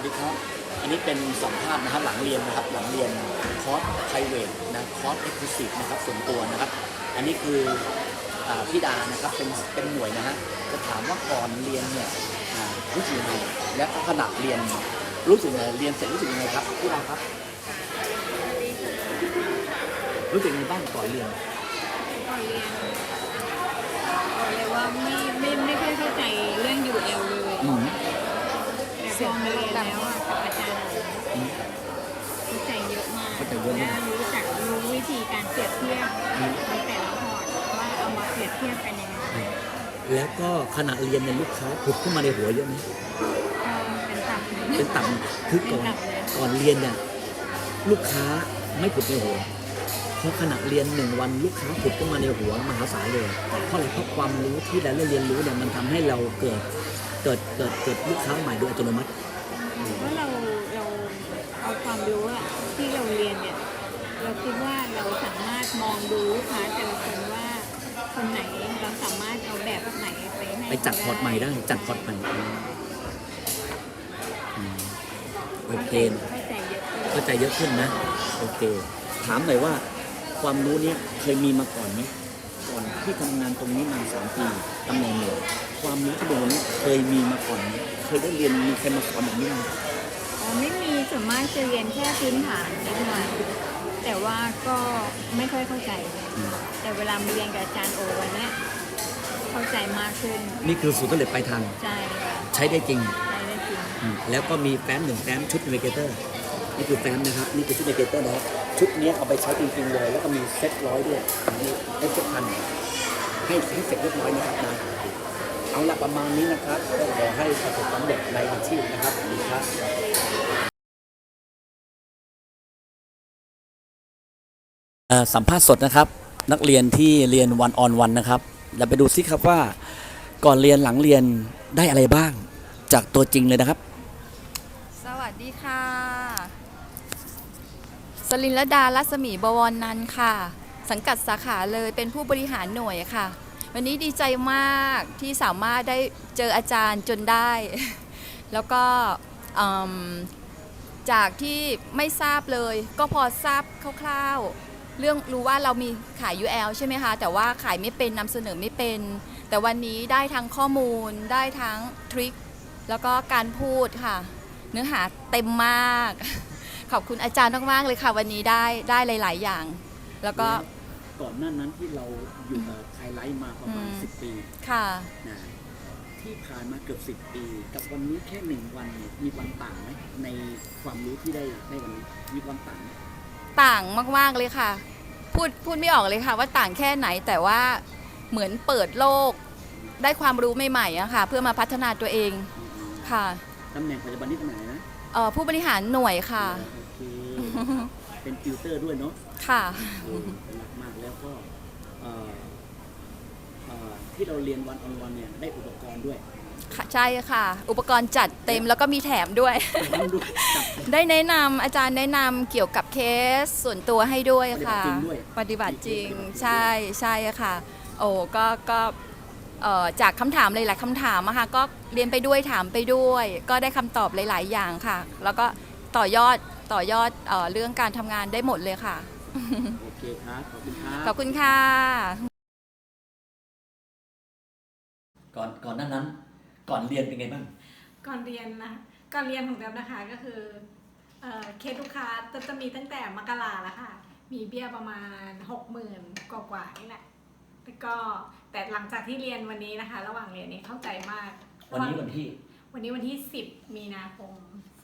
วัสดีครับ อันนี้เป็นสัมภาษณ์นะครับหลังเรียนนะครับหลังเรียนคอร์สไพรเวทนะคอร์สเอ็กซ์คลูซีฟนะครับส่วนตัวนะครับ อันนี้คืออพี่ดานะครับเป็นเป็นหน่วยนะฮะจะถามว่าก่อนเรียนเนี่ยรู้สึกยังไงและขณะเรียนรู้สึกยังไงเรียนเสร็จรู้สึกยังไงครับพี่ดาครับ รู้สึกยังไงบ้างก่อนเรียนก่อนเรียนบอกเลยว่าไม่ไม่ไม่ค่อยเข้าใจเรื่อง UL เลย อืมแต่พอมาเรียนแล้วอะกับอาจารย์รู้ใจเยอะมากเข้าใจเยอะมากและรู้จักรู้วิธีการเปรียบเทียบในแต่ละพอร์ตว่าเอามาเปรียบเทียบกันยังไงแล้วก็ขณะเรียนเนี่ยลูกค้าผุดขึ้นมาในหัวเยอะไหมเป็นตับเป็นต่ำคือก่อนก่อนเรียนเนี่ยลูกค้าไม่ผุดในหัวเพราะขณะเรียนหนึ่งวันลูกค้าผุดขึ้นมาในหัวมหาศาลเลยเพราะอะไรเพราะความรู้ที่เราได้เรียนรู้เนี่ยมันทำให้เราเกิด เกิดเกิดเกิดลูกค้าใหม่โดยอัตโนมัติเพราะเราเราเอาความรู้อะที่เราเรียนเนี่ย เราคิดว่าเราสามารถมองดูลูกค้าแต่ละคนว่าคนไหนเราสามารถเอาแบบไหนไปให้ไปจัดพอร์ตใหม่ได้ จัดพอร์ตใหม่อืมโอเคเข้าใจเยอะขึ้นเข้าใจเยอะขึ้นนะ โอเค ถามหน่อยว่า ความรู้เนี้ยเคยมีมาก่อนไหมก่อน ที่ทำงานตรงนี้มาสามปีตำแหน่งหนึ่งความรู้ที่ตรงนี้เคยมีมาก่อนไหมเคยได้เรียนมีใครมาสอนแบบนี้ไหมอ๋อไม่มีส่วนมากจะเรียนแค่พื้นฐานนิดหน่อยแต่ว่าก็ไม่ค่อยเข้าใจ อืมแต่เวลามาเรียนกับอาจารย์โอวันเนี้ยเข้าใจมากขึ้นนี่คือสูตรสำเร็จปลายทางใช่ค่ะใช้ได้จริง ใช้ได้จริง อืมแล้วก็มีแฟ้มหนึ่งแฟ้มชุดเนเกเตอร์นี่คือแฟ้มนะครับ นี่คือชุดเนเกเตอร์นะครับชุดเนี้ยเอาไปใช้จริงๆเลย แล้วก็มีเซ็ตร้อยด้วยนี่ให้เซ็ตพัน ให้ให้เสร็จเรียบร้อยนะครับนะเอาละประมาณนี้นะครับก็ขอให้ประสบความสำเร็จในอาชีพนะครับดีครับเอ่อสัมภาษณ์สดนะครับ นักเรียนที่เรียนวันออนวันนะครับเราไปดูซิครับว่าก่อนเรียนหลังเรียนได้อะไรบ้าง จากตัวจริงเลยนะครับ สวัสดีค่ะ สลินลดารัศมีบวรนันท์ค่ะ สังกัดสาขาเลยเป็นผู้บริหารหน่วยค่ะ วันนี้ดีใจมากที่สามารถได้เจออาจารย์จนได้ แล้วก็จากที่ไม่ทราบเลย ก็พอทราบคร่าวๆ เรื่องรู้ว่าเรามีขาย UL ใช่ไหมคะ แต่ว่าขายไม่เป็นนำเสนอไม่เป็น แต่วันนี้ได้ทั้งข้อมูลได้ทั้งทริคแล้วก็การพูดค่ะ เนื้อหาเต็มมาก ขอบคุณอาจารย์มากๆเลยค่ะ วันนี้ได้ได้หลาย ๆ อย่าง แล้วก็ ก่อนหน้านั้นที่เราอยู่กับไทยไลท์มาประมาณอืม สิบปีค่ะ นะที่ผ่านมาเกือบสิบปี กับวันนี้แค่หนึ่งวันเนี่ยมีความต่างไหมในความรู้ที่ได้ในวันนี้มีความต่างไหมต่างมาก ๆ เลยค่ะ พูดพูดไม่ออกเลยค่ะ ว่าต่างแค่ไหนแต่ว่าเหมือนเปิดโลก ได้ความรู้ใหม่ๆอะค่ะ เพื่อมาพัฒนาตัวเองค่ะตำแหน่งปัจจุบันนี้ตำแหน่งอะไรนะเอ่อผู้บริหารหน่วยค่ะ โอเค เป็นติวเตอร์ด้วยเนาะค่ะเออรักมากแล้วก็เอ่อเอ่อที่เราเรียนวันออนวันเนี่ยได้อุปกรณ์ด้วยค่ะใช่ค่ะ อุปกรณ์จัดเต็มแล้วก็มีแถมด้วยต้องดูจับ ได้แนะนำอาจารย์แนะนำเกี่ยวกับเคสส่วนตัวให้ด้วยค่ะปฏิบัติจริงด้วยปฏิบัติจริงใช่ใช่ค่ะ โอ้ก็ก็เอ่อจากคำถามหลายๆคำถามอะค่ะก็เรียนไปด้วยถามไปด้วย ก็ได้คำตอบหลาย ๆ อย่างค่ะ แล้วก็ต่อยอด ต่อยอดเออเรื่องการทำงานได้หมดเลยค่ะ โอเคครับ ขอบคุณครับ ขอบคุณค่ะ ก่อนก่อนหน้านั้น ก่อนเรียนเป็นไงบ้าง ก่อนเรียนนะก่อนเรียนของเดิมนะคะก็คือเอ่อเคสลูกค้าจะจะมีตั้งแต่มกราแล้วค่ะ มีเบี้ยประมาณหกหมื่นกว่าๆนี่แหละแล้วก็แต่หลังจากที่เรียนวันนี้นะคะ ระหว่างเรียนนี้เข้าใจมากวันนี้วันที่ วันนี้วันที่สิบมีนาคม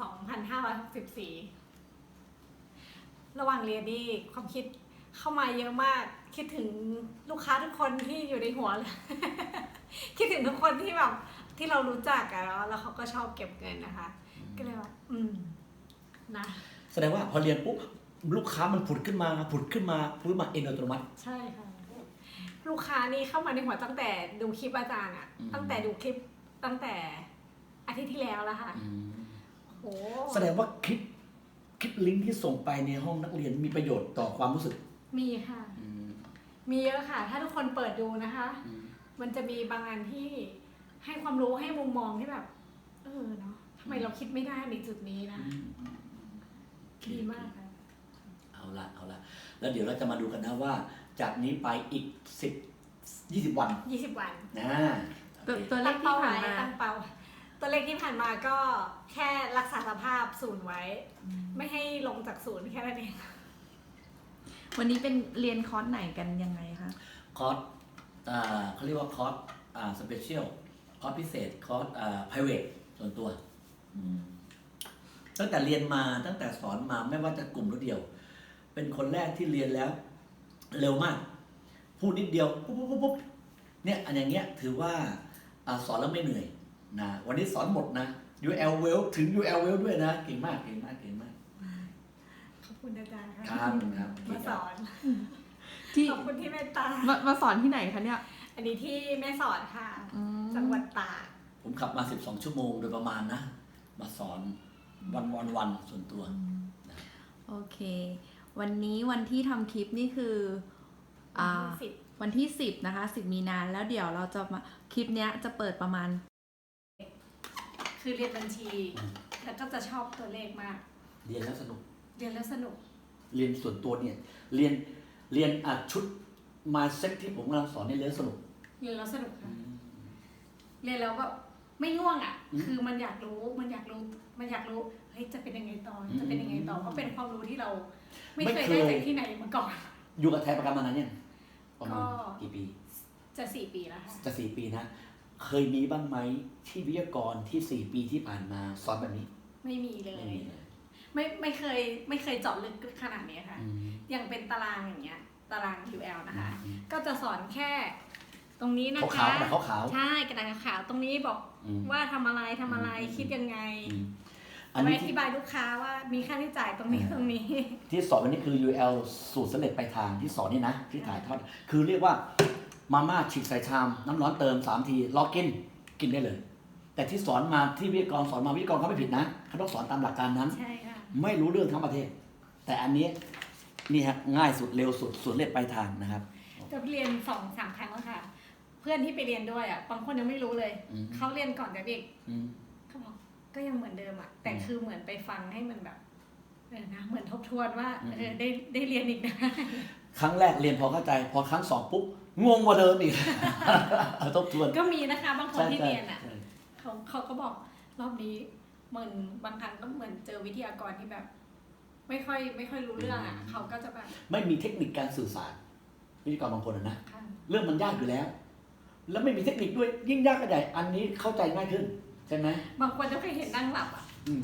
สองพันห้า ร้อยหกสิบสี่ระหว่างเรียนนี่ความคิดเข้ามาเยอะมาก คิดถึงลูกค้าทุกคนที่อยู่ในหัวเลยคิดถึงทุกคนที่แบบที่เรารู้จักอะแล้วแล้วเขาก็ชอบเก็บเงินนะคะ ก็เลยว่าอืมนะ แสดงว่าพอเรียนปุ๊บลูกค้ามันผุดขึ้นมาผุดขึ้นมาผุดมาเองอัตโนมัติ ใช่ค่ะ ลูกค้านี่เข้ามาในหัวตั้งแต่ดูคลิปอาจารย์อะอืม ตั้งแต่ดูคลิปตั้งแต่อาทิตย์ที่แล้วแล้วค่ะโหแสดงว่าคลิปค ลิปลิงก์ที่ส่งไปในห้องนักเรียนมีประโยชน์ต่อความรู้สึกมีค่ะมีเยอะค่ะ ถ้าทุกคนเปิดดูนะคะมันจะมีบางอันที่ให้ความรู้ให้มุมมองที่แบบ เออเนาะทำไมเราคิดไม่ได้ในจุดนี้นะดีมากค่ะ เอาละเอาละแล้วเดี๋ยวเราจะมาดูกันนะว่า จากนี้ไปอีกสิบยี่สิบวัน20 วันนะตัวตัวเลตั้ขงที่เป้าผ่าไว้นมาตั้งเป้า ตัวเลขที่ผ่านมาก็แค่รักษาสภาพศูนย์ไว้ ไม่ให้ลงจากศูนย์แค่นั้นเอง วันนี้เป็นเรียนคอร์สไหนกันยังไงคะ คอร์สอ่าเขาเรียกว่าคอร์สอ่าสเปเชียลคอร์สพิเศษคอร์สอ่า private ส่วนตัวอืมตั้งแต่เรียนมาตั้งแต่สอนมาไม่ว่าจะกลุ่มหรือเดียว เป็นคนแรกที่เรียนแล้ว เร็วมาก พูดนิดเดียวปุ๊บปุ๊บปุ๊บปุ๊บเนี่ยอันอย่างเงี้ยถือว่าอาสอนแล้วไม่เหนื่อย นะวันนี้สอนหมดนะ UL well ถึง UL well ด้วยนะ เก่งมากเก่งมากเก่งมาก ขอบคุณอาจารย์ค่ะครับครับมาสอนที่ขอบคุณที่เมตตา มามาสอนที่ไหนคะเนี่ย อันนี้ที่แม่สอดค่ะ อืม จังหวัดตาก ผมขับมา 12 ชั่วโมงโดยประมาณนะ มาสอนวันวันวันส่วนตัว โอเค วันนี้วันที่ทำคลิปนี่คืออ่าสิบวันที่ 10 นะคะ 10 มีนาแล้วเดี๋ยวเราจะมาคลิปเนี้ยจะเปิดประมาณ คือเรียนบัญชีอืมแล้วก็จะชอบตัวเลขมาก เรียนแล้วสนุก เรียนแล้วสนุก เรียนส่วนตัวเนี่ย เรียน เรียนอะชุดมาเซ็ตที่ผมกำลังสอนเนี่ยเรียนสนุก เรียนแล้วสนุกค่ะ เรียนแล้วแบบไม่ง่วงอะ อืมคือมันอยากรู้ มันอยากรู้ มันอยากรู้ เฮ้ย จะเป็นยังไงต่อจะเป็นยังไงต่อ เพราะเป็นความรู้ที่เรา ไม่ไม่เคยเคย ได้จากที่ไหนมาก่อน อยู่กับไทยประกันมานานเนี่ยงประมาณก็ กี่ปี จะสี่ปีแล้วค่ะ จะสี่ปีนะ เคยมีบ้างไหมที่วิทยากรที่สี่ปีที่ผ่านมาสอนแบบนี้ ไม่มีเลยไม่มีเลยไม่ไม่เคยไม่เคยเจาะลึกขนาดนี้ค่ะ อืมอย่างเป็นตารางอย่างเงี้ย ตาราง UL นะคะ อืมก็จะสอนแค่ ตรงนี้นะขาวคะ ๆแต่ขาวใช่กระดาษขาวตรงนี้บอกๆอืม ว่าทำอะไรทำอะไรอืม คิดยังไงอืมอัเอานไว้นี้อที่ธิบายลูกค้าว่ามีค่าใช้จ่ายตรงนี้อ่าตรงนี้ ที่สอนวันนี้คือ UL สูตรสำเร็จปลายทางที่สอนนี่นะ ที่ถ่ายทอด คือเรียกว่า มาม่าฉีกใส่ชาม น้ำร้อนเติมสามทีรอกินกินได้เลย แต่ที่สอนมาที่วิทยากรสอนมาวิทยากรเขาไม่ผิดนะเขาต้องสอนตามหลักการนั้น ใช่ค่ะ ไม่รู้เรื่องทั้งประเทศ แต่อันนี้นี่ฮะง่ายสุดเร็วสุดสูตรสำเร็จปลายทางนะครับ จะเรียนสองสามครั้งแล้วค่ะ เพื่อนที่ไปเรียนด้วยอะบางคนยังไม่รู้เลยอืม เขาเรียนก่อนกับเด็กอืม เขาบอกก็ยังเหมือนเดิมอะแต่อืมคือเหมือนไปฟังให้มันแบบเออนะเหมือนทบทวนว่าอืม เออได้ได้เรียนอีกนะ ครั้งแรกเรียนพอเข้าใจ พอครั้งสองปุ๊บ งงกว่าเดิมอีกเอาทบทวนก็มีนะคะบางคนที่เรียนอะใช่เขาเขาก็บอกรอบนี้เหมือนบางครั้งก็เหมือนเจอวิทยากรที่แบบ ไม่ค่อยไม่ค่อยรู้เรื่องอะเขาก็จะแบบไม่มีเทคนิคการสื่อสาร วิทยากรบางคนอะนะค่ะเรื่องมันยากอยู่แล้ว แล้วไม่มีเทคนิคด้วยยิ่งยากก็ใหญ่อันนี้เข้าใจง่ายขึ้นใช่ไหมบางคนจะเคยเห็นนั่งหลับอะอืม